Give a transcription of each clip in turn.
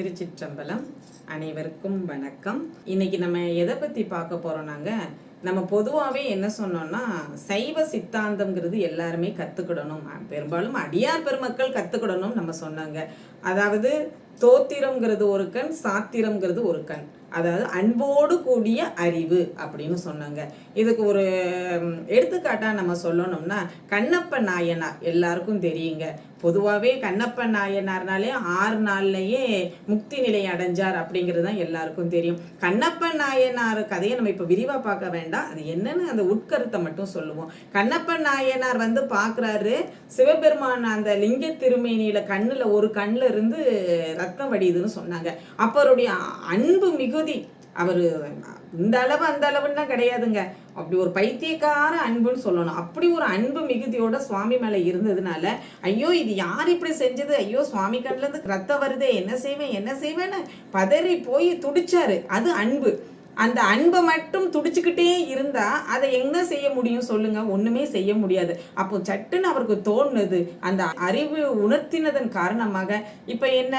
திருச்சிற்றம்பலம். அனைவருக்கும் வணக்கம். இன்னைக்கு நம்ம எதை பற்றி பார்க்க போறோம்னாங்க நம்ம பொதுவாகவே என்ன சொன்னோம்னா சைவ சித்தாந்தம்ங்கிறது எல்லாருமே கற்றுக்கிடணும் பெரும்பாலும் அடியார் பெருமக்கள் கற்றுக்கிடணும் நம்ம சொன்னாங்க. அதாவது தோத்திரம்ங்கிறது ஒரு கண் சாத்திரம்ங்கிறது ஒரு கண். அதாவது அன்போடு கூடிய அறிவு அப்படின்னு சொன்னாங்க. இதுக்கு ஒரு எடுத்துக்காட்டாக எடுத்துக்காட்டா நம்ம சொல்லணும்னா கண்ணப்ப நாயனார் எல்லாருக்கும் தெரியுங்க. பொதுவாகவே கண்ணப்ப நாயனார்னாலே ஆறு நாள்லையே முக்தி நிலை அடைஞ்சார் அப்படிங்கிறது தான் எல்லாருக்கும் தெரியும். கண்ணப்ப நாயனார் கதையை நம்ம இப்போ விரிவாக பார்க்க வேண்டாம். அது என்னன்னு அந்த உட்கருத்தை மட்டும் சொல்லுவோம். கண்ணப்ப நாயனார் வந்து பார்க்குறாரு சிவபெருமான் அந்த லிங்க திருமேனியில் கண்ணில் ஒரு கண்ணில் இருந்து ரத்தம் வடியுதுன்னு சொன்னாங்க. அப்பருடைய அன்பு மிகுதி அவர் இந்த அளவு அந்த அளவுன்னா கிடையாதுங்க. அப்படி ஒரு பைத்தியக்கார அன்புன்னு சொல்லணும். அப்படி ஒரு அன்பு மிகுதியோட சுவாமி மேலே இருந்ததுனால ஐயோ இது யார் இப்படி செஞ்சது? ஐயோ சுவாமி கண்ணிலேருந்து ரத்தம் வருதே என்ன செய்வேன் என்ன செய்வேன்னு பதறி போய் துடிச்சாரு. அது அன்பு. அந்த அன்பை மட்டும் துடிச்சுக்கிட்டே இருந்தா அதை என்ன செய்ய முடியும் சொல்லுங்க. ஒண்ணுமே செய்ய முடியாது. அப்போ சட்டுன்னு அவருக்கு தோணுது. அந்த அறிவு உணர்த்தினதன் காரணமாக இப்ப என்ன?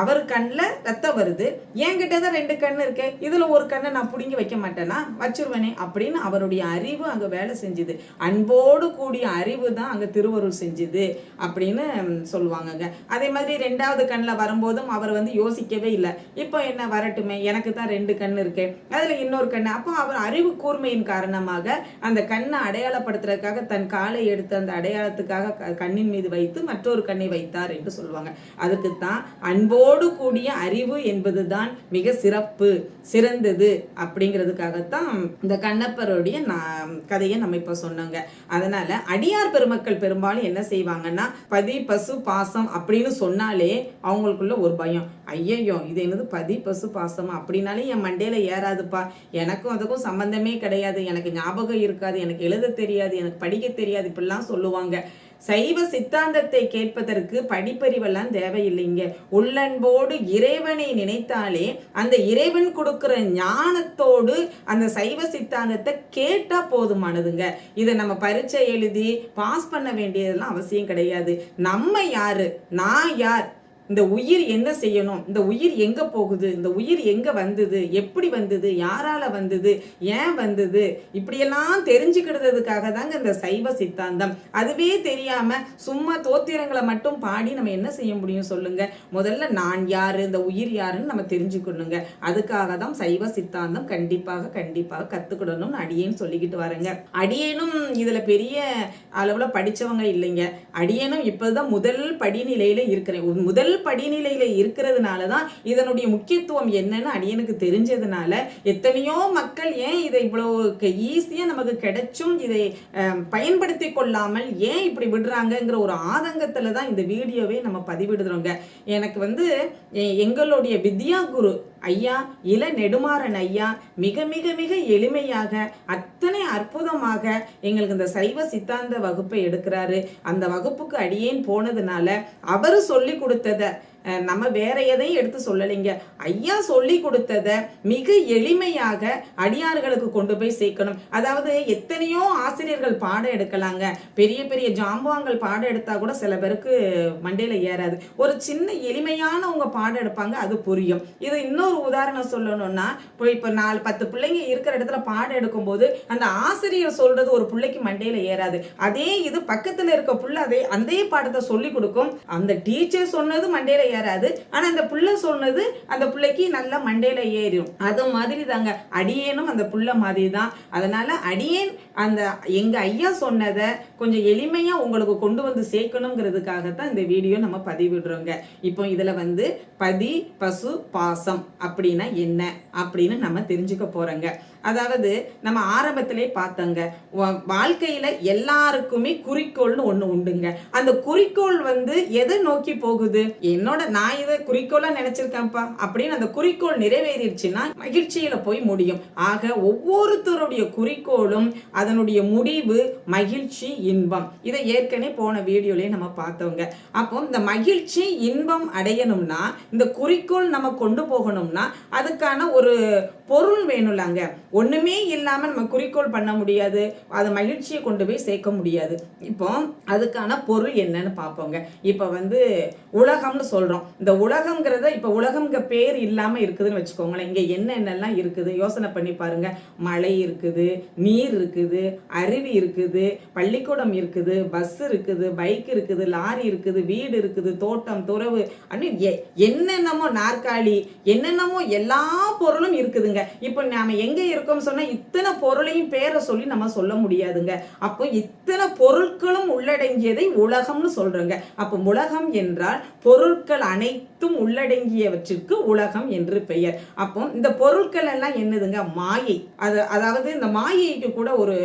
அவர் கண்ணில் ரத்தம் வருது. என்கிட்ட தான் ரெண்டு கண்ணு இருக்கு. இதுல ஒரு கண்ணை நான் பிடுங்கி வைக்க மாட்டேனா? வச்சிருவேனே அப்படின்னு அவருடைய அறிவு அங்க வேலை செஞ்சுது. அன்போடு கூடிய அறிவு தான் அங்க திருவருள் செஞ்சுது அப்படின்னு சொல்லுவாங்கங்க. அதே மாதிரி ரெண்டாவது கண்ணில் வரும்போதும் அவர் வந்து யோசிக்கவே இல்லை. இப்போ என்ன வரட்டுமே? எனக்கு தான் ரெண்டு கண் இருக்கு. அதுல இன்னொரு கண்ணு. அப்போ அவர் அறிவு கூர்மையின் காரணமாக அந்த கண்ணை அடையாளப்படுத்துறதுக்காக தன் காலை எடுத்து அந்த அடையாளத்துக்காக க- கண்ணின் மீது வைத்து மற்றொரு கண்ணை வைத்தார் என்று சொல்லுவாங்க. அதுக்கு தான் அன்போடு கூடிய அறிவு என்பதுதான் மிக சிறப்பு சிறந்தது அப்படிங்கிறதுக்காகத்தான் இந்த கண்ணப்பருடைய கதையை நம்ம இப்போ சொன்னோங்க. அதனால அடியார் பெருமக்கள் பெரும்பாலும் என்ன செய்வாங்கன்னா பதி பசு பாசம் அப்படின்னு சொன்னாலே அவங்களுக்குள்ள ஒரு பயம். ஐயையோ இது என்னது பதி பசு பாசம்? அப்படின்னாலே என் மண்டையில ஏறாதுப்பா. எனக்கும் அதுக்கும் சம்பந்தமே கிடையாது. எனக்கு ஞாபகம் இருக்காது எனக்கு எழுத தெரியாது எனக்கு படிக்க தெரியாது இப்படிலாம் சொல்லுவாங்க. சைவ சித்தாந்தத்தை கேட்பதற்கு படிப்பறிவெல்லாம் தேவையில்லைங்க. உள்ளன்போடு இறைவனை நினைத்தாலே அந்த இறைவன் கொடுக்கிற ஞானத்தோடு அந்த சைவ சித்தாந்தத்தை கேட்டா போதுமானதுங்க. இதை நம்ம பரீட்சை எழுதி பாஸ் பண்ண வேண்டியதெல்லாம் அவசியம் கிடையாது. நம்ம யாரு? நான் யார்? இந்த உயிர் என்ன செய்யணும்? இந்த உயிர் எங்க போகுது? இந்த உயிர் எங்க வந்தது? எப்படி வந்தது? யாரால வந்தது? ஏன் வந்தது? இப்படியெல்லாம் தெரிஞ்சுக்கிறதுக்காக தாங்க இந்த சைவ சித்தாந்தம். அதுவே தெரியாம சும்மா தோத்திரங்களை மட்டும் பாடி நம்ம என்ன செய்ய முடியும் சொல்லுங்க? முதல்ல நான் யாரு? இந்த உயிர் யாருன்னு நம்ம தெரிஞ்சுக்கணுங்க. அதுக்காக தான் சைவ சித்தாந்தம் கண்டிப்பாக கண்டிப்பாக கத்துக்கிடணும்னு அடியேன்னு சொல்லிக்கிட்டு வரேங்க. அடியேனும் இதுல பெரிய அளவுல படிச்சவங்க இல்லைங்க. அடியேனும் இப்போதான் முதல் படிநிலையில இருக்கிறேன். முதல் முதல் படிநிலையில இருக்கிறதுனால தான் இதனுடைய முக்கியத்துவம் என்னன்னு அடியனுக்கு தெரிஞ்சதுனால எத்தனையோ மக்கள் ஏன் இதை இவ்வளவு ஈஸியாக நமக்கு கிடைச்சும் இதை பயன்படுத்தி கொள்ளாமல் ஏன் இப்படி விடுறாங்கங்கிற ஒரு ஆதங்கத்தில் தான் இந்த வீடியோவை நம்ம பதிவிடுறோங்க. எனக்கு வந்து எங்களுடைய வித்யா குரு ஐயா இள நெடுமாறன் ஐயா மிக மிக மிக எளிமையாக அத்தனை அற்புதமாக எங்களுக்கு இந்த சைவ சித்தாந்த வகுப்பை எடுக்கிறாரு. அந்த வகுப்புக்கு அடியேன் போனதுனால அவர் சொல்லி கொடுத்ததை நம்ம வேற எதையும் எடுத்து சொல்லலைங்க. ஐயா சொல்லி கொடுத்தத மிக எளிமையாக அடியார்களுக்கு கொண்டு போய் சேர்க்கணும். அதாவது எத்தனையோ ஆசிரியர்கள் பாடம் எடுக்கலாங்க. பெரிய பெரிய ஜாம்பவான்கள் பாடம் எடுத்தா கூட சில பேருக்கு மண்டையில ஏறாது. ஒரு சின்ன எளிமையானவங்க பாடம் எடுப்பாங்க அது புரியும். இது இன்னொரு உதாரணம் சொல்லணும்னா இப்போ இப்போ நாலு பத்து பிள்ளைங்க இருக்கிற இடத்துல பாடம் எடுக்கும்போது அந்த ஆசிரியர் சொல்றது ஒரு பிள்ளைக்கு மண்டையில ஏறாது. அதே இது பக்கத்தில் இருக்க புள்ள அதே அந்த பாடத்தை சொல்லி கொடுக்கும். அந்த டீச்சர் சொன்னது மண்டையில ஏறாது. ஆனா அந்த புள்ள சொன்னது அந்த பிள்ளைக்கு நல்லா மண்டையில ஏறிடும் அது மாதிரி தாங்க அடியேனும் அந்த புள்ள மாதிரி தான் அதனால அடியேன் அந்த எங்க ஐயா சொன்னதை கொஞ்சம் எளிமையா உங்களுக்கு கொண்டு வந்து சேர்க்கணுங்கிறதுக்காக தான் இந்த வீடியோ நம்ம பதிவிடுறோங்க. இப்போ இதுல வந்து பதி பசு பாசம் அப்படின்னா என்ன அப்படின்னு நம்ம தெரிஞ்சுக்க போறோங்க. அதாவது நம்ம ஆரம்பத்திலே பார்த்தோங்க வா- வாழ்க்கையில எல்லாருக்குமே குறிக்கோள்னு ஒண்ணு உண்டுங்க. அந்த குறிக்கோள் வந்து எதை நோக்கி போகுது? என்னோட நான் இதை குறிக்கோளா நினைச்சிருக்கேன்ப்பா அப்படின்னு அந்த குறிக்கோள் நிறைவேறிடுச்சுன்னா மகிழ்ச்சியில போய் முடியும். ஆக ஒவ்வொருத்தருடைய குறிக்கோளும் அதனுடைய முடிவு மகிழ்ச்சி இன்பம். இதை ஏற்கனவே போன வீடியோலயே நம்ம பார்த்தோங்க. அப்போ இந்த மகிழ்ச்சி இன்பம் அடையணும்னா இந்த குறிக்கோள் நம்ம கொண்டு போகணும்னா அதுக்கான ஒரு பொருள் வேணும்லாங்க. ஒண்ணுமே இல்லாம நம்ம குறிக்கோள் பண்ண முடியாது. அது மகிழ்ச்சியை கொண்டு போய் சேர்க்க முடியாது. இப்போ அதுக்கான பொருள் என்னன்னு பார்ப்போங்க. இப்போ வந்து உலகம்னு சொல்றோம். இந்த உலகம்ங்கிறத இப்போ உலகம்ங்க பேர் இல்லாம இருக்குதுன்னு வச்சுக்கோங்களேன். இங்க என்னென்னலாம் இருக்குது? யோசனை பண்ணி பாருங்க. மழை இருக்குது நீர் இருக்குது அருவி இருக்குது பள்ளிக்கூடம் இருக்குது பஸ் இருக்குது பைக் இருக்குது லாரி இருக்குது வீடு இருக்குது தோட்டம் துறவு அப்படின்னு எ- என்னென்னமோ நாற்காலி என்னென்னமோ எல்லா பொருளும் இருக்குதுங்க. இப்போ நாம எங்க இருக்கோம்? சொன்னா இத்தனை பொருளையும் பேரை சொல்லி நம்ம சொல்ல முடியாதுங்க. அப்போ இத்தனை பொருட்களும் உள்ளடங்கியதை உலகம்னு சொல்றேங்க. அப்போ உலகம் என்றால் பொருட்கள் அனைத்து அனைத்தும் உள்ளடங்கியவற்றிற்கு உலகம் என்று பெயர். அப்போ இந்த பொருட்கள் எல்லாம் என்னதுங்க? மாயை. அது அதாவது இந்த மாயைக்கு கூட ஒரு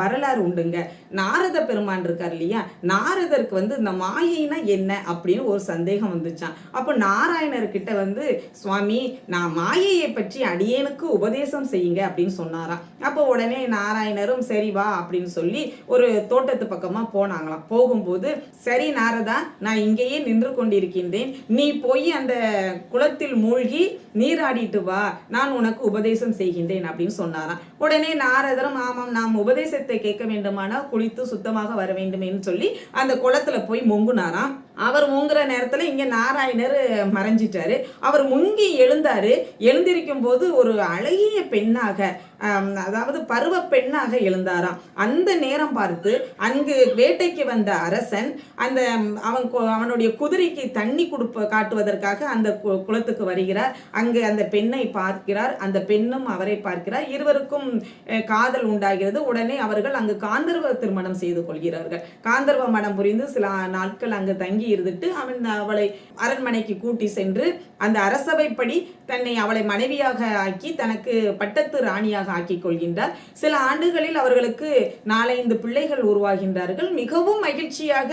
வரலாறு உண்டுங்க. நாரத பெருமான் இருக்கார் இல்லையா? நாரதருக்கு வந்து இந்த மாயைனா என்ன அப்படின்னு ஒரு சந்தேகம் வந்துச்சான் அப்போ நாராயணர்கிட்ட வந்து சுவாமி நான் மாயையை பற்றி அடியேனுக்கு உபதேசம் செய்யுங்க அப்படின்னு சொன்னாராம். அப்போ உடனே நாராயணரும் சரி வா அப்படின்னு சொல்லி ஒரு தோட்டத்து பக்கமா போனாங்களாம். போகும்போது சரி நாரதா நான் இங்கேயே நின்று கொண்டிருக்கின்றேன். நீ போய் அந்த குளத்தில் மூழ்கி நீராடிட்டு வா நான் உனக்கு உபதேசம் செய்கின்றேன் அப்படின்னு சொன்னாராம். உடனே நாரதரும் ஆமாம் நாம் உபதேசத்தை கேட்க வேண்டுமானால் குளித்து சுத்தமாக வர வேண்டுமேன்னு சொல்லி அந்த குளத்துல போய் மொங்குனாராம். அவர் மூங்குற நேரத்தில் இங்கே நாராயணர் மறைஞ்சிட்டாரு. அவர் முங்கி எழுந்தார். எழுந்திருக்கும் போது ஒரு அழகிய பெண்ணாக அதாவது பருவ பெண்ணாக எழுந்தாராம். அந்த நேரம் பார்த்து அங்கு வேட்டைக்கு வந்த அரசன் அந்த அவன் அவனுடைய குதிரைக்கு தண்ணி கொடுப்ப காட்டுவதற்காக அந்த கு- குளத்துக்கு வருகிறார். அங்கு அந்த பெண்ணை பார்க்கிறார். அந்த பெண்ணும் அவரை பார்க்கிறார். இருவருக்கும் காதல் உண்டாகிறது. உடனே அவர்கள் அங்கு காந்தர்வ திருமணம் செய்து கொள்கிறார்கள். காந்தர்வ மனம் புரிந்து சில நாட்கள் அங்கு தங்கி இருந்துட்டு அவன் அவளை அரண்மனைக்கு கூட்டி சென்று அந்த அரசவைப்படி தன்னை அவளை மனைவியாக ஆக்கி தனக்கு பட்டத்து ராணியாக ஆக்கிக் கொள்கின்றார். சில ஆண்டுகளில் அவர்களுக்கு நாலைந்து பிள்ளைகள் உருவாகின்றார்கள். மிகவும் மகிழ்ச்சியாக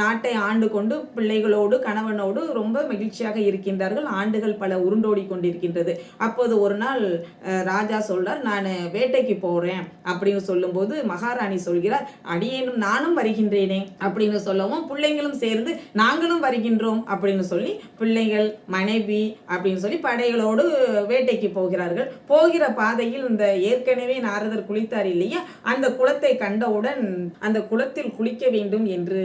நாட்டை ஆண்டு கொண்டு பிள்ளைகளோடு கணவனோடு ரொம்ப மகிழ்ச்சியாக இருக்கின்றார்கள். ஆண்டுகள் பல உருண்டோடி கொண்டிருக்கின்றது. அப்போது ஒரு நாள் ராஜா சொல்றார் நான் வேட்டைக்கு போறேன் அப்படின்னு சொல்லும்போது மகாராணி சொல்கிறார் அடியேனும் நானும் வருகின்றேனே அப்படின்னு சொல்லவும் பிள்ளைங்களும் சேர்ந்து நாங்களும் வருகின்றோம் அப்படின்னு சொல்லி பிள்ளைகள் மனைவி அப்படின்னு சொல்லி படைகளோடு வேட்டைக்கு போகிறார்கள். போகிற பாதையில் இந்த ஏற்கனவே நாரதர் குளித்தார் இல்லையா? அந்த குளத்தை கண்டவுடன் அந்த குளத்தில் குளிக்க வேண்டும் என்று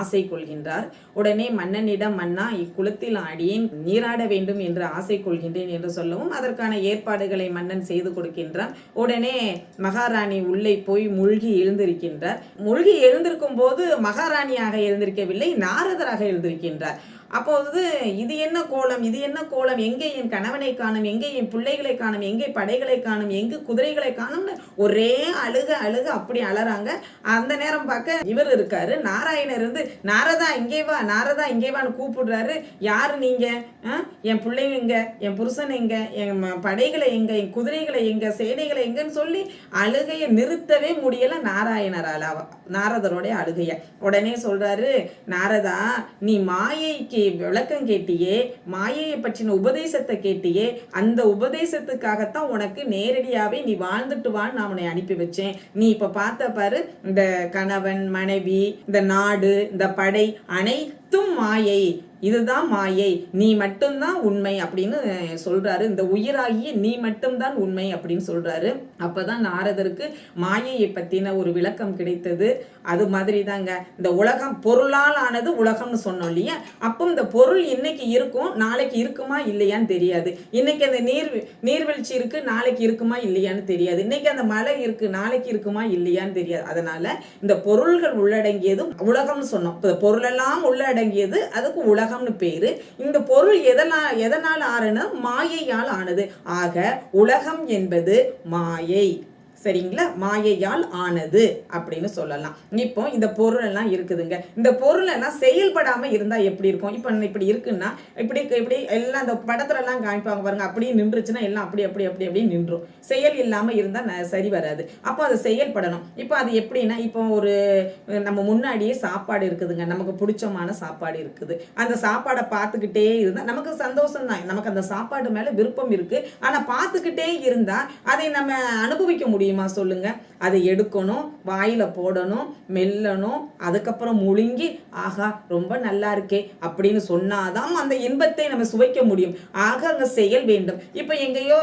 ஆசை கொள்கின்றார். உடனே மன்னனிடம் மன்னா இக்குளத்தில் அடியேன் நீராட வேண்டும் என்று ஆசை கொள்கின்றேன் என்று சொல்லவும் அதற்கான ஏற்பாடுகளை மன்னன் செய்து கொடுக்கின்றான். உடனே மகாராணி உள்ளே போய் மூழ்கி எழுந்திருக்கின்றார். மூழ்கி எழுந்திருக்கும் போது மகாராணியாக எழுந்திருக்க எழுதவில்லை நாரதராக எழுதியிருக்கின்றார். அப்போ அப்போது இது என்ன கோலம் இது என்ன கோலம் எங்கே என் கணவனை காணும் எங்கே என் பிள்ளைகளை காணும் எங்கே படைகளை காணும் எங்கு குதிரைகளை காணும்னு ஒரே அழுக அழுக அப்படி அலறாங்க. அந்த நேரம் பார்க்க இவர் இருக்காரு. நாராயணர் இருந்து நாரதா இங்கே வா நாரதா இங்கே வான்னு கூப்பிடுறாரு. யார் நீங்க? ஆ? என் பிள்ளைங்க எங்க? என் புருஷன் எங்க? என் படைகளை எங்க? என் குதிரைகளை எங்க? சேனைகளை எங்கன்னு சொல்லி அழுகையை நிறுத்தவே முடியல நாராயணரால நாரதருடைய அழுகைய. உடனே சொல்றாரு நாரதா நீ மாயைக்கு விளக்கம் கேட்டியே மாயையை பற்றின உபதேசத்தை கேட்டியே அந்த உபதேசத்துக்காகத்தான் உனக்கு நேரடியாகவே நீ வாழ்ந்துட்டு வான்னு நான் உன்னை அனுப்பி வச்சேன். நீ இப்போ பார்த்த பாரு இந்த கணவன் மனைவி இந்த நாடு இந்த படை அனைத்தும் மாயை. இதுதான் மாயை நீ மட்டும்தான் உண்மை அப்படின்னு சொல்றாரு. இந்த உயிராகிய நீ மட்டும்தான் உண்மை அப்படின்னு சொல்றாரு. அப்பதான் நாரதருக்கு மாயையை பத்தின ஒரு விளக்கம் கிடைத்தது. அது மாதிரி தாங்க இந்த உலகம் பொருளால் ஆனது உலகம்னு சொன்னோம் இல்லையா? அப்போ இந்த பொருள் இன்னைக்கு இருக்கும் நாளைக்கு இருக்குமா இல்லையான்னு தெரியாது. இன்னைக்கு அந்த நீர் நீர்வீழ்ச்சி இருக்கு நாளைக்கு இருக்குமா இல்லையான்னு தெரியாது. இன்னைக்கு அந்த மலை இருக்கு நாளைக்கு இருக்குமா இல்லையான்னு தெரியாது. அதனால இந்த பொருள்கள் உள்ளடங்கியது உலகம்னு சொன்னோம். இப்போ பொருளெல்லாம் உள்ளடங்கியது அதுக்கு உலகம்னு பேர். இந்த பொருள் எதனால் எதனால் ஆறுனா மாயையால் ஆனது. ஆக உலகம் என்பது மாயை. சரிங்களா? மாயையால் ஆனது அப்படின்னு சொல்லலாம். இப்போ இந்த பொருள் எல்லாம் இருக்குதுங்க. இந்த பொருள் எல்லாம் செயல்படாம இருந்தா எப்படி இருக்கும்? இப்போ இப்படி இருக்குன்னா இப்படி இப்படி எல்லாம் இந்த படத்துல எல்லாம் காமிப்பாங்க பாருங்க. அப்படியே நின்றுச்சுன்னா எல்லாம் அப்படி அப்படி அப்படி அப்படி நின்றும். செயல் இல்லாம இருந்தா ந- சரி வராது. அப்போ அது செயல்படணும். இப்போ அது எப்படின்னா இப்போ ஒரு நம்ம முன்னாடியே சாப்பாடு இருக்குதுங்க. நமக்கு பிடிச்சமான சாப்பாடு இருக்குது. அந்த சாப்பாடை பார்த்துக்கிட்டே இருந்தா நமக்கு சந்தோஷம் தான் நமக்கு அந்த சாப்பாடு மேல விருப்பம் இருக்கு. ஆனா பார்த்துக்கிட்டே இருந்தா அதை நம்ம அனுபவிக்க முடியும். முடியுமா சொல்லுங்க? அதை எடுக்கணும் வாயில் போடணும் மெல்லணும் அதுக்கப்புறம் முழுங்கி ஆகா ரொம்ப நல்லா இருக்கே அப்படின்னு சொன்னாதான் அந்த இன்பத்தை நம்ம சுவைக்க முடியும். ஆக அங்கே செயல் வேண்டும். இப்போ எங்கேயோ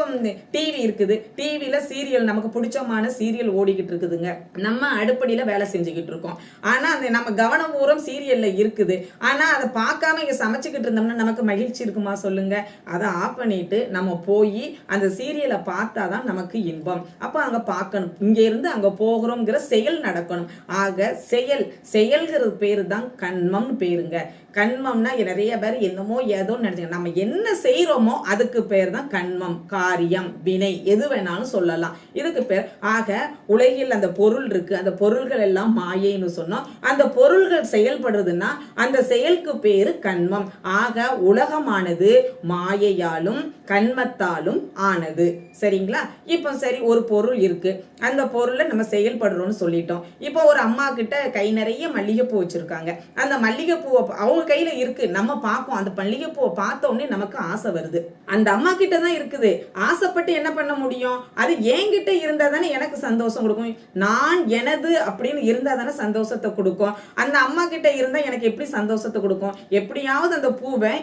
டிவி இருக்குது. டிவியில சீரியல் நமக்கு பிடிச்சமான சீரியல் ஓடிக்கிட்டு இருக்குதுங்க. நம்ம அடுப்படியில் வேலை செஞ்சுக்கிட்டு இருக்கோம். ஆனால் அந்த நம்ம கவனம் பூரம் சீரியல்ல இருக்குது. ஆனால் அதை பார்க்காம இங்கே சமைச்சுக்கிட்டு இருந்தோம்னா நமக்கு மகிழ்ச்சி இருக்குமா சொல்லுங்க? அதை ஆஃப் பண்ணிட்டு நம்ம போய் அந்த சீரியலை பார்த்தாதான் நமக்கு இன்பம். அப்போ அங்கே பார்க்கணும். இங்கேருந்து அங்கே போகிறோங்கிற செயல் நடக்கணும். ஆக செயல் செயல்கிறது பேர் தான் கண்மம்னு பேருங்க. கண்மம்னா நிறைய பேர் என்னமோ ஏதோ நினைச்சுங்க நம்ம என்ன செய்கிறோமோ அதுக்கு பேர் தான் கண்மம் காரியம் வினை. எது வேணாலும் சொல்லலாம். இதுக்கு பேர் ஆக உலகில் அந்த பொருள் இருக்கு. அந்த பொருள்கள் எல்லாம் மாயைன்னு சொன்னோம். அந்த பொருள்கள் செயல்படுறதுன்னா அந்த செயலுக்கு பேர் கண்மம். ஆக உலகமானது மாயையாலும் கண்மத்தாலும் ஆனது. சரிங்களா? இப்போ சரி ஒரு பொருள் இருக்கு. அந்த பொருளை நம்ம செயல்படுறோம்னு சொல்லிட்டோம். இப்போ ஒரு அம்மா கிட்ட கை நிறைய மல்லிகைப்பூ வச்சிருக்காங்க. அந்த மல்லிகைப்பூவை அவங்க கையில இருக்கு. நம்ம பார்ப்போம் அந்த மல்லிகைப்பூவை பார்த்த உடனே நமக்கு ஆசை வருது. அந்த அம்மா கிட்ட தான் இருக்குது. ஆசைப்பட்டு என்ன பண்ண முடியும்? அது என்கிட்ட இருந்தா தானே எனக்கு சந்தோஷம் கொடுக்கும். நான் எனது அப்படின்னு இருந்தா தானே சந்தோஷத்தை கொடுக்கும். அந்த அம்மா கிட்ட இருந்தா எனக்கு எப்படி சந்தோஷத்தை கொடுக்கும்? எப்படியாவது அந்த பூவை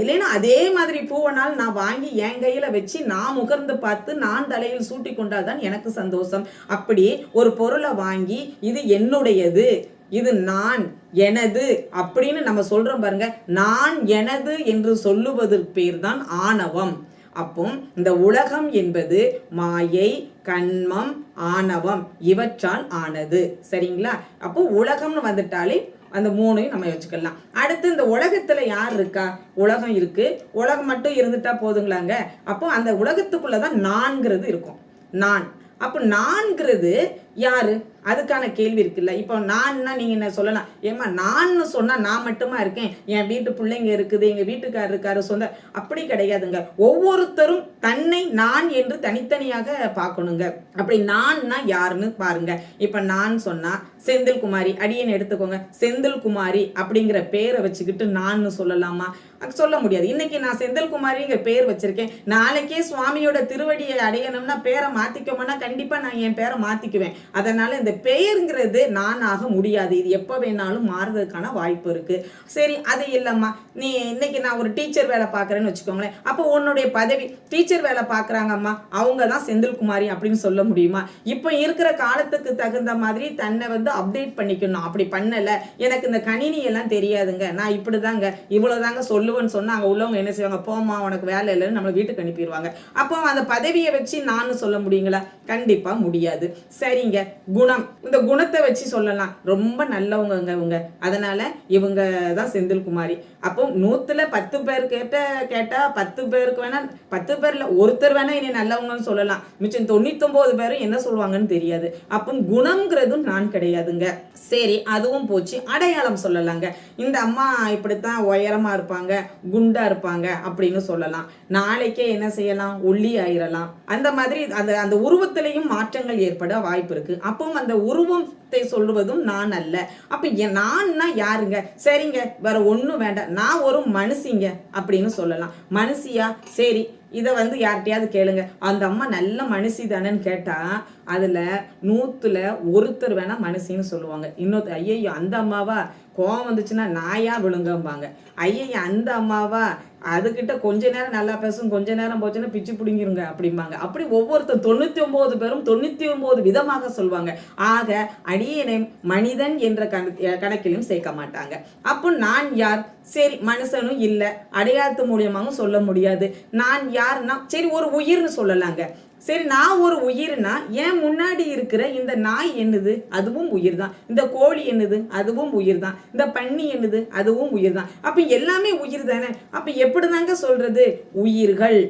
இல்லைன்னா அதே மாதிரி பூவனால் நான் வாங்கி என் கையில வச்சு நான் முகர்ந்து பார்த்து நான் தலையில் சூட்டி கொண்டால் தான் எனக்கு சந்தோஷம். அப்படி ஒரு பொருளை வாங்கி இது என்னுடையது. இது நான் எனது அப்படின்னு நம்ம சொல்றோம் பாருங்க. நான் எனது என்று சொல்லுவதற்கு பேர் தான் ஆணவம். அப்போ இந்த உலகம் என்பது மாயை கண்மம் ஆணவம். இவற்றால் ஆனது. சரிங்களா? அப்போ உலகம்னு வந்துட்டாலே அந்த மூணையும் நம்ம வச்சுக்கலாம். அடுத்து இந்த உலகத்துல யார் இருக்கா? உலகம் இருக்கு. உலகம் மட்டும் இருந்துட்டா போதுங்களாங்க? அப்போ அந்த உலகத்துக்குள்ளதான் நான்கிறது இருக்கும். நான். அப்போ நான்கிறது யாரு? அதுக்கான கேள்வி இருக்குல்ல. இப்போ நான்னா நீங்க என்ன சொல்லலாம்? ஏமா நான்னு சொன்னா நான் மட்டுமா இருக்கேன்? என் வீட்டு பிள்ளைங்க இருக்குது எங்க வீட்டுக்காரர் இருக்காரு சொந்த அப்படி கிடையாதுங்க. ஒவ்வொருத்தரும் தன்னை நான் என்று தனித்தனியாக பார்க்கணுங்க. அப்படி நான்னா யாருன்னு பாருங்க. இப்ப நான் சொன்னா செந்தில் குமாரி அடியன் எடுத்துக்கோங்க. செந்தில் குமாரி அப்படிங்கிற பேரை வச்சுக்கிட்டு நான்னு சொல்லலாமா? சொல்ல முடியாது. இன்னைக்கு நான் செந்தில் குமாரிங்கிற பேர் வச்சிருக்கேன். நாளைக்கே சுவாமியோட திருவடியை அடையணும்னா பேரை மாத்திக்கோமனா கண்டிப்பா நான் என் பேரை மாத்திக்குவேன். அதனால இந்த பெயருங்கிறது நான் ஆக முடியாது. இது எப்போ வேணாலும் மாறுறதுக்கான வாய்ப்பு இருக்கு. சரி அது இல்லைம்மா. நீ இன்னைக்கு நான் ஒரு டீச்சர் வேலை பார்க்குறேன்னு வச்சுக்கோங்களேன். அப்போ உன்னுடைய பதவி டீச்சர் வேலை பார்க்குறாங்கம்மா. அவங்க தான் செந்தில்குமாரி அப்படின்னு சொல்ல முடியுமா? இப்போ இருக்கிற காலத்துக்கு தகுந்த மாதிரி தன்னை வந்து அப்டேட் பண்ணிக்கணும். அப்படி பண்ணலை. எனக்கு இந்த கணினி எல்லாம் தெரியாதுங்க. நான் இப்படி தாங்க இவ்வளோ தாங்க சொல்லுவேன்னு சொன்னால் அங்கே உள்ளவங்க என்ன செய்வாங்க? போமா உனக்கு வேலை இல்லைன்னு நம்மளை வீட்டுக்கு அனுப்பிடுவாங்க. அப்போ அந்த பதவியை வச்சு நான் சொல்ல முடியுங்களா? கண்டிப்பாக முடியாது. சரிங்க. குணம். இந்த குணத்தை வச்சு சொல்லலாம். ரொம்ப நல்லவங்கங்க இவங்க. அதனால இவங்க தான் செந்தில் குமாரி அப்போ நூத்துல பத்து பேர் கேட்ட கேட்டா பத்து பேருக்கு வேணா பத்து பேர்ல ஒருத்தர் வேணா இனி நல்லவங்கன்னு சொல்லலாம். மிச்சம் தொண்ணூத்தொன்பது பேரும் என்ன சொல்லுவாங்கன்னு தெரியாது. அப்போ குணம்ங்கிறதும் நான் கிடையாதுங்க. சரி அதுவும் போச்சு. அடையாளம் சொல்லலாங்க. இந்த அம்மா இப்படித்தான் உயரமா இருப்பாங்க குண்டா இருப்பாங்க அப்படின்னு சொல்லலாம். நாளைக்கே என்ன செய்யலாம்? ஒல்லி ஆயிரலாம். அந்த மாதிரி அந்த அந்த உருவத்திலையும் மாற்றங்கள் ஏற்பட வாய்ப்பு இருக்கு. அப்போ அந்த உருவத்தை சொல்லுவதும் நான் அல்ல. அப்ப நான்னா யாருங்க? சரிங்க வேற ஒன்றும் வேண்டாம். நான் ஒரு மனுஷிங்க அப்படின்னு சொல்லலாம். மனுஷியா? சரி. இதை வந்து யார்கிட்டயாவது கேளுங்க. அந்த அம்மா நல்ல மனுஷி தானேன்னு கேட்டா அதுல நூத்துல ஒருத்தர் வேணா மனுஷின்னு சொல்லுவாங்க. இன்னொருத்தர் ஐயையோ அந்த அம்மாவா கோவம் வந்துச்சுன்னா நாயா விழுங்கம்பாங்க. ஐயையோ அந்த அம்மாவா அதுகிட்ட கொஞ்ச நேரம் நல்லா பேசும் கொஞ்ச நேரம் போச்சுன்னா பிச்சு பிடிங்கிருங்க அப்படிம்பாங்க. அப்படி ஒவ்வொருத்தர் தொண்ணூத்தி ஒன்பது பேரும் தொண்ணூத்தி ஒம்பது விதமாக சொல்லுவாங்க ஆக அடியனை மனிதன் என்ற கண- கணக்கிலும் சேர்க்க மாட்டாங்க. அப்போ நான் யார்? சரி மனுஷனும் இல்லை. அடையாளத்து மூலியமாகவும் சொல்ல முடியாது. நான் யாருன்னா சரி ஒரு உயிர்னு சொல்லலாங்க. சரி நான் ஒரு உயிர்னா ஏன் முன்னாடி இருக்கிற இந்த நாய் என்னது? அதுவும் உயிர் தான் இந்த கோழி என்னது? அதுவும் உயிர் தான் இந்த பன்னி என்னது? அதுவும் உயிர் தான் அப்போ எல்லாமே உயிர் தானே அப்போ எப்படி தாங்க சொல்றது? உயிர்கள்.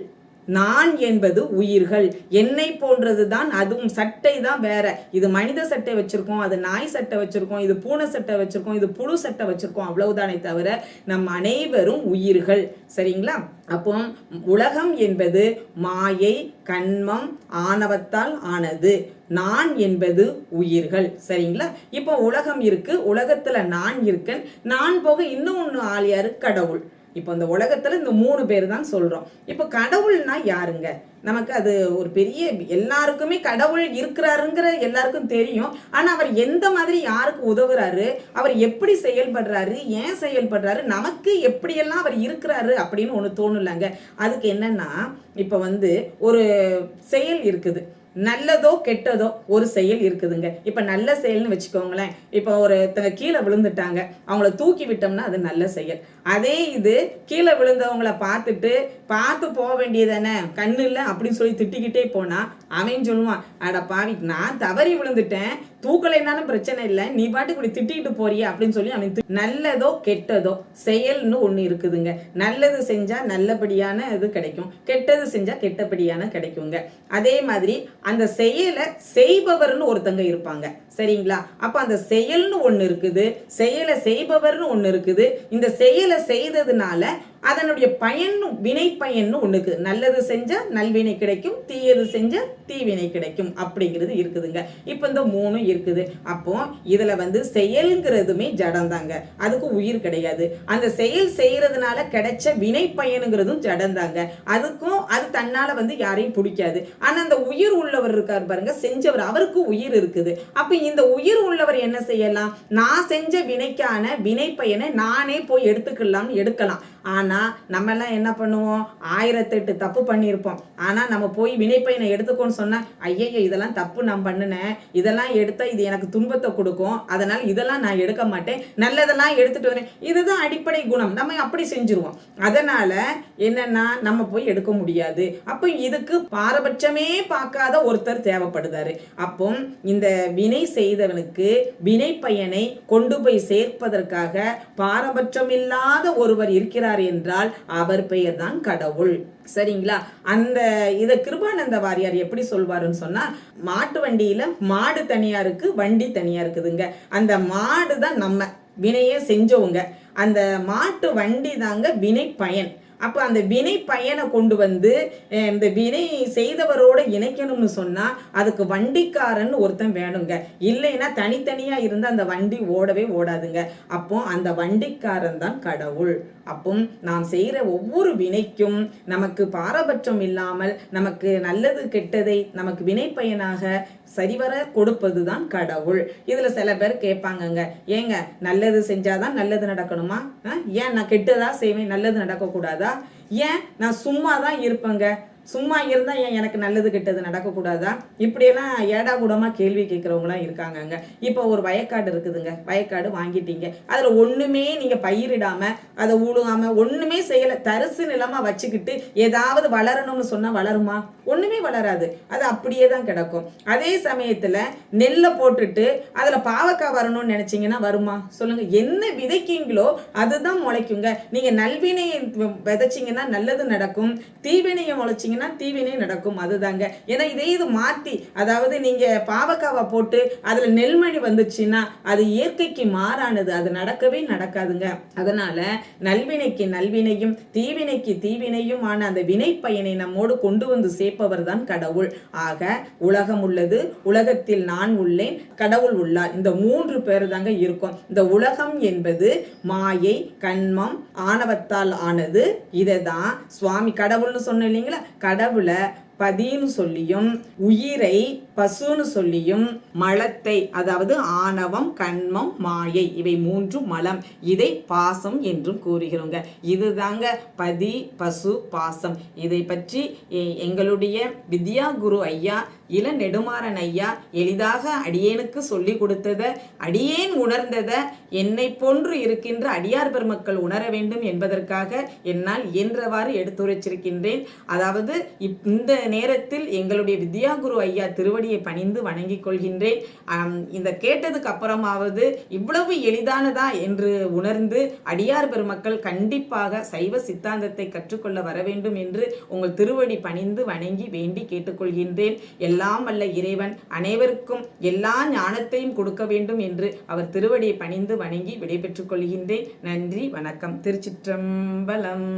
நான் என்பது உயிர்கள். என்னை போன்றது தான் அதுவும் சட்டை தான் வேற. இது மனித சட்டை வச்சிருக்கோம் அது நாய் சட்டை வச்சிருக்கோம் இது பூனை சட்டை வச்சிருக்கோம் இது புழு சட்டை வச்சிருக்கோம் அவ்வளவுதானே தவிர நம் அனைவரும் உயிர்கள். சரிங்களா? அப்போ உலகம் என்பது மாயை கண்மம் ஆணவத்தால் ஆனது. நான் என்பது உயிர்கள். சரிங்களா? இப்போ உலகம் இருக்கு உலகத்துல நான் இருக்கேன். நான் போக இன்னும் ஒன்று ஆள் யாரு கடவுள். இப்போ இந்த உலகத்துல இந்த மூணு பேர் தான் சொல்றோம். இப்போ கடவுள்னா யாருங்க? நமக்கு அது ஒரு பெரிய எல்லாருக்குமே கடவுள் இருக்கிறாருங்கிற எல்லாருக்கும் தெரியும். ஆனா அவர் எந்த மாதிரி யாருக்கு உதவுறாரு? அவர் எப்படி செயல்படுறாரு? ஏன் செயல்படுறாரு? நமக்கு எப்படியெல்லாம் அவர் இருக்கிறாரு அப்படின்னு ஒன்று தோணுலங்க. அதுக்கு என்னன்னா இப்போ வந்து ஒரு செயல் இருக்குது. நல்லதோ கெட்டதோ ஒரு செயல் இருக்குதுங்க. இப்போ நல்ல செயல்னு வச்சுக்கோங்களேன். இப்போ ஒருத்தங்க கீழே விழுந்துட்டாங்க. அவங்கள தூக்கி விட்டோம்னா அது நல்ல செயல். அதே இது கீழே விழுந்தவங்கள பார்த்துட்டு பார்த்து போக வேண்டியதானே கண்ணு இல்லை அப்படின்னு சொல்லி திட்டிக்கிட்டே போனால் அவன் சொல்லுவான் அட பாவி நான் தவறி விழுந்துட்டேன். தூக்கலைனாலும் பிரச்சனை இல்லை. நீ பாட்டுக்கு இப்படி திட்டிட்டு போறிய அப்படின்னு சொல்லி அவன் நல்லதோ கெட்டதோ செயல்னு ஒன்று இருக்குதுங்க. நல்லது செஞ்சா நல்லபடியான இது கிடைக்கும். கெட்டது செஞ்சா கெட்டபடியான கிடைக்குங்க. அதே மாதிரி அந்த செயலை செய்பவர்னு ஒருத்தங்க இருப்பாங்க. சரிங்களா? அப்ப அந்த செயல்னு ஒன்று இருக்குது. செயலை செய்பவர்னு ஒன்று இருக்குது. இந்த செயலை செய்ததுனால அதனுடைய பயன் வினை பயன்னு ஒன்று இருக்குது நல்லது செஞ்ச நல்வினை கிடைக்கும் தீயது செஞ்சா தீவினை கிடைக்கும் அப்படிங்கிறது இருக்குதுங்க. இப்போ இந்த மூணும் இருக்குது. அப்போ இதில் வந்து செயல்ங்கிறதுமே ஜடந்தாங்க அதுக்கு உயிர் கிடையாது. அந்த செயல் செய்கிறதுனால கிடைச்ச வினை பயனுங்கிறதும் ஜடந்தாங்க அதுக்கும் அது தன்னால் வந்து யாரையும் பிடிக்காது. ஆனால் அந்த உயிர் உள்ளவர் இருக்கார் பாருங்க செஞ்சவர் அவருக்கு உயிர் இருக்குது. அப்போ இந்த உயிர் உள்ளவர் என்ன செய்யலாம்? நான் செஞ்ச வினைக்கான வினை பயனை நானே போய் எடுத்துக்கலாம்னு எடுக்கலாம். ஆனால் ஆனால் நம்மெல்லாம் என்ன பண்ணுவோம்? ஆயிரத்தெட்டு தப்பு பண்ணியிருப்போம். ஆனால் நம்ம போய் வினைப்பயனை எடுத்துக்கோன்னு சொன்னால் ஐயையோ இதெல்லாம் தப்பு நான் பண்ணினேன். இதெல்லாம் எடுத்தால் இது எனக்கு துன்பத்தை கொடுக்கும். அதனால் இதெல்லாம் நான் எடுக்க மாட்டேன். நல்லதெல்லாம் எடுத்துகிட்டு வரேன். இதுதான் அடிப்படை குணம். நம்ம அப்படி செஞ்சுருவோம். அதனால் என்னென்னா நம்ம போய் எடுக்க முடியாது. அப்போ இதுக்கு பாரபட்சமே பார்க்காத ஒருத்தர் தேவைப்படுதாரு. அப்போ இந்த வினை செய்தவனுக்கு வினை பயனை கொண்டு போய் சேர்ப்பதற்காக பாரபட்சமில்லாத ஒருவர் இருக்கிறார் என்று என்றால் அவர் பெயர் தான் கடவுள். சரிங்களா? அந்த இத கிருபானந்த வாரியார் எப்படி சொல்வாருன்னு சொன்னா மாட்டு வண்டியில மாடு தனியா இருக்கு வண்டி தனியா இருக்குதுங்க. அந்த மாடு தான் நம்ம வினையே செஞ்சவங்க. அந்த மாட்டு வண்டி தாங்க வினை பயன் அப்போ அந்த வினை பயனை கொண்டு வந்து இந்த வினை செய்தவரோட இணைக்கணும்னு சொன்னால் அதுக்கு வண்டிக்காரன் ஒருத்தன் வேணுங்க. இல்லைன்னா தனித்தனியாக இருந்து அந்த வண்டி ஓடவே ஓடாதுங்க. அப்போ அந்த வண்டிக்காரன் தான் கடவுள். அப்போ நாம் செய்கிற ஒவ்வொரு வினைக்கும் நமக்கு பாரபட்சம் இல்லாமல் நமக்கு நல்லது கெட்டதை நமக்கு வினை பயனாக சரிவர கொடுப்பது தான் கடவுள். இதில் சில பேர் கேட்பாங்கங்க ஏங்க நல்லது செஞ்சாதான் நல்லது நடக்கணுமா? ஏன் நான் கெட்டதா செய்வேன்? நல்லது நடக்கக்கூடாதா? ஏன்? நான் சும்மா தான் இருப்பேங்க. சும்மா இருந்தால் ஏன் எனக்கு நல்லது கெட்டது நடக்கக்கூடாதா? இப்படியெல்லாம் ஏடா கூடமா கேள்வி கேட்குறவங்களாம் இருக்காங்கங்க. இப்போ ஒரு வயக்காடு இருக்குதுங்க. வயக்காடு வாங்கிட்டீங்க. அதுல ஒண்ணுமே நீங்க பயிரிடாம அதை ஊழுகாமல் ஒண்ணுமே செய்யல. தரிசு நிலமா வச்சுக்கிட்டு ஏதாவது வளரணும்னு சொன்னா வளருமா? ஒண்ணுமே வளராது. அது அப்படியே தான் கிடக்கும். அதே சமயத்துல நெல்லை போட்டுட்டு அதுல பாவக்காய் வரணும்னு நினைச்சீங்கன்னா வருமா? சொல்லுங்க. என்ன விதைக்கீங்களோ அதுதான் முளைக்குங்க. நீங்க நல்வினையை விதைச்சீங்கன்னா நல்லது நடக்கும். தீவினையை வச்சிங்கன்னா தீவினை நடக்கும் அதுதாங்க. ஏன்னா இதே இது மாத்தி அதாவது நீங்க பாவக்காவை போட்டு அதுல நெல்மணி வந்துச்சுன்னா அது இயற்கைக்கு மாறானது அது நடக்கவே நடக்காதுங்க. அதனால நல்வினைக்கு நல்வினையும் தீவினைக்கு தீவினையும் ஆன அந்த வினை பயனை நம்மோடு கொண்டு வந்து சேர்ப்பவர் தான் கடவுள். ஆக உலகம் உள்ளது உலகத்தில் நான் உள்ளேன் கடவுள் உள்ளார். இந்த மூன்று பேர் தாங்க இருக்கும். இந்த உலகம் என்பது மாயை கண்மம் ஆணவத்தால் ஆனது. இதை தான் சுவாமி கடவுள்னு சொன்னோம் இல்லைங்களா? கடவுளை பதின்னு சொல்லியும் உயிரை பசுன்னு சொல்லியும் மலத்தை அதாவது ஆணவம் கண்மம் மாயை இவை மூன்று மலம். இதை பாசம் என்றும் கூறுகிறோங்க. இதுதாங்க பதி பசு பாசம். இதை பற்றி எ- எங்களுடைய வித்யா குரு ஐயா இள நெடுமாறன் ஐயா எளிதாக அடியேனுக்கு சொல்லி கொடுத்தத அடியேன் உணர்ந்தத என்னை போன்று இருக்கின்ற அடியார் பெருமக்கள் உணர வேண்டும் என்பதற்காக என்னால் இயன்றவாறு எடுத்துரைச்சிருக்கின்றேன். அதாவது இப்- இந்த நேரத்தில் எங்களுடைய வித்யாகுரு ஐயா திருவடியை பணிந்து வணங்கிக் கொள்கின்றேன். இந்த கேட்டதுக்கு அப்புறமாவது இவ்வளவு எளிதானதா என்று உணர்ந்து அடியார் பெருமக்கள் கண்டிப்பாக சைவ சித்தாந்தத்தை கற்றுக்கொள்ள வர வேண்டும் என்று உங்கள் திருவடி பணிந்து வணங்கி வேண்டி கேட்டுக்கொள்கின்றேன். எல்லாம் வல்ல இறைவன் அனைவருக்கும் எல்லா ஞானத்தையும் கொடுக்க வேண்டும் என்று அவர் திருவடியை பணிந்து வணங்கி விடைபெற்றுக் கொள்கின்றேன். நன்றி வணக்கம். திருச்சிற்றம்பலம்.